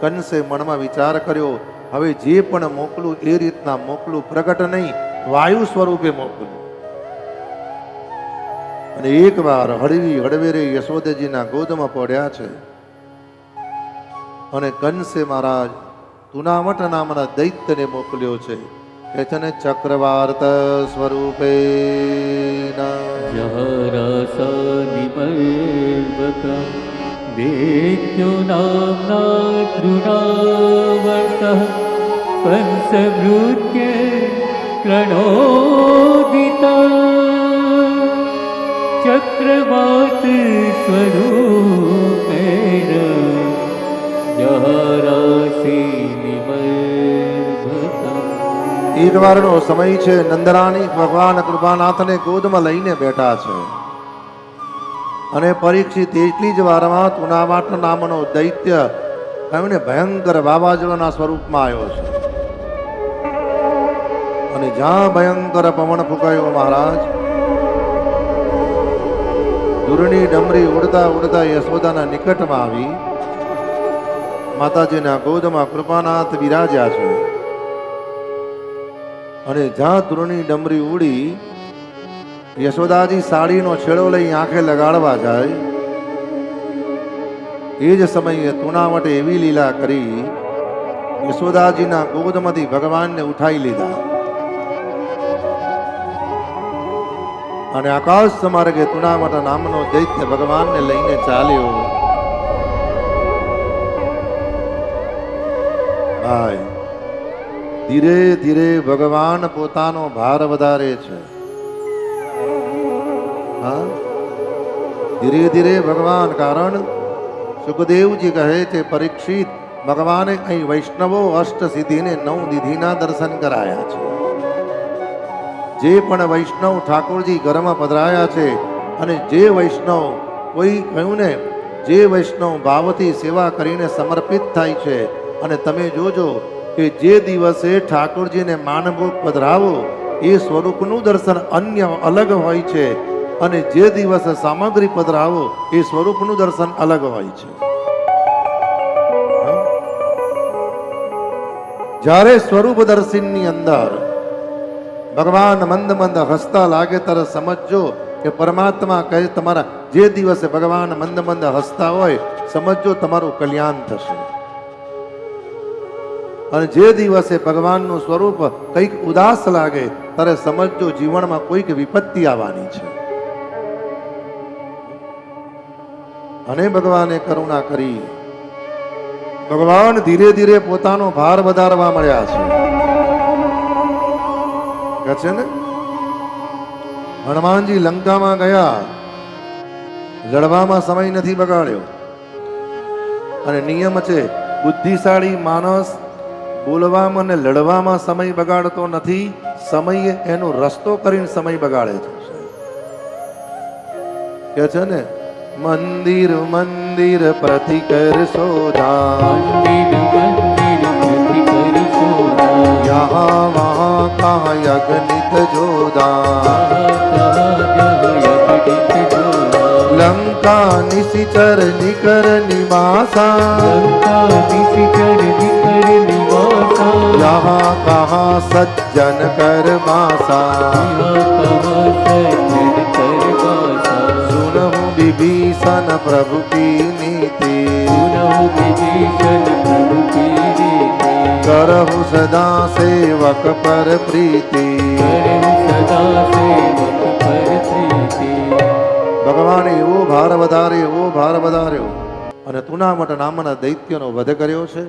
કંસે મનમાં વિચાર કર્યો, હવે જે પણ મોકલું એ રીતના મોકલું, પ્રગટ નહીં, વાયુ સ્વરૂપે મોકલું. અને એકવાર હળવી હળવેરે યશોદેજીના ગોદમાં પડ્યા છે. અને કંસે મહારાજ તુનાવટ નામના દૈત્યને મોકલ્યો છે. કે છે ને, ચક્રવાર્ત સ્વરૂપે રસ देत्यो नाम्ना तृणावर्तः कंसभृत्य प्रणोदिता चक्रवात स्वरूपेण यः रसिनिमर्वकम् એક વારનો સમય છે નંદરાણી ભગવાન કૃપાનાથને ગોદમાં લઈને બેઠા છે અને પરીક્ષિત એટલી જ વારમાં તુનાવાટ નામનો દૈત્ય એમને ભયંકર વાવાઝોડાના સ્વરૂપમાં આવ્યો છે. અને જ્યાં ભયંકર પવન ફૂંકાયો મહારાજ, દૂરની ડમરી ઉડતા ઉડતા યશોદાના નિકટમાં આવી. માતાજીના ગોદમાં કૃપાનાથ બિરાજ્યા છે. અને જ્યાં ધ્રુવની ડમરી ઉડી યશોદાજી સાડીનો છેડો લઈ આંખે લગાડવા જાય. એ જ સમયે તુણાવટે એવી લીલા કરી યશોદાજીના ગોદમાંથી ભગવાનને ઉઠાઈ લીધા. અને આકાશ સમાર્ગે તુણાવટ નામનો દૈત્ય ભગવાનને લઈને ચાલ્યો. ધીરે ધીરે ભગવાન પોતાનો ભાર વધારે છે. હા? ધીરે ધીરે ભગવાન, કારણ સુખદેવજી કહે છે, પરીક્ષિત ભગવાને અહીં વૈષ્ણવો અષ્ટ સિદ્ધિને નવ નિધિના દર્શન કરાયા છે. જે પણ વૈષ્ણવ ઠાકોરજી ઘરમાં પધરાયા છે અને જે વૈષ્ણવ કોઈ કહ્યું ને જે વૈષ્ણવ ભાવથી સેવા કરીને સમર્પિત થાય છે અને તમે જોજો કે જે દિવસે ઠાકોરજીને માનભૂત પધરાવો, એ સ્વરૂપનું દર્શન અન્ય અલગ હોય છે અને જે દિવસે સામગ્રી પધરાવો, એ સ્વરૂપનું દર્શન અલગ હોય છે. જ્યારે સ્વરૂપ દર્શનની અંદર ભગવાન મંદ મંદ હસતા લાગે, ત્યારે સમજજો કે પરમાત્મા કહે તમારા જે દિવસે ભગવાન મંદ મંદ હસતા હોય, સમજજો તમારું કલ્યાણ થશે. અને જે દિવસે ભગવાનનું સ્વરૂપ કંઈક ઉદાસ લાગે, ત્યારે સમજજો જીવનમાં કોઈક વિપત્તિ આવવાની છે. અને ભગવાને કરુણા કરી. ભગવાન ધીરે ધીરે પોતાનો ભાર વધારવા મળ્યા છે. છે ને? હનુમાનજી લંકામાં ગયા. લડવામાં સમય નથી બગાડ્યો. અને નિયમ છે, બુદ્ધિશાળી માણસ બોલવામાં અને લડવામાં સમય બગાડતો નથી, સમય એનો રસ્તો કરીને સમય બગાડે છે. કે છે ને? મંદિર મંદિર પ્રતિ કરશો યહાં વહાં કહા યજ્ઞિત જોદા લંકા નિશિચર નિકર નિવાસા. યહાં કહા સજ્જન કર માસા. विभीषण प्रभु की नीति करहु सदा सेवक पर प्रीति ભગવાને એવો ભાર વધારે એવો ભાર વધાર્યો અને તુનામટ નામના દૈત્યનો વધ કર્યો છે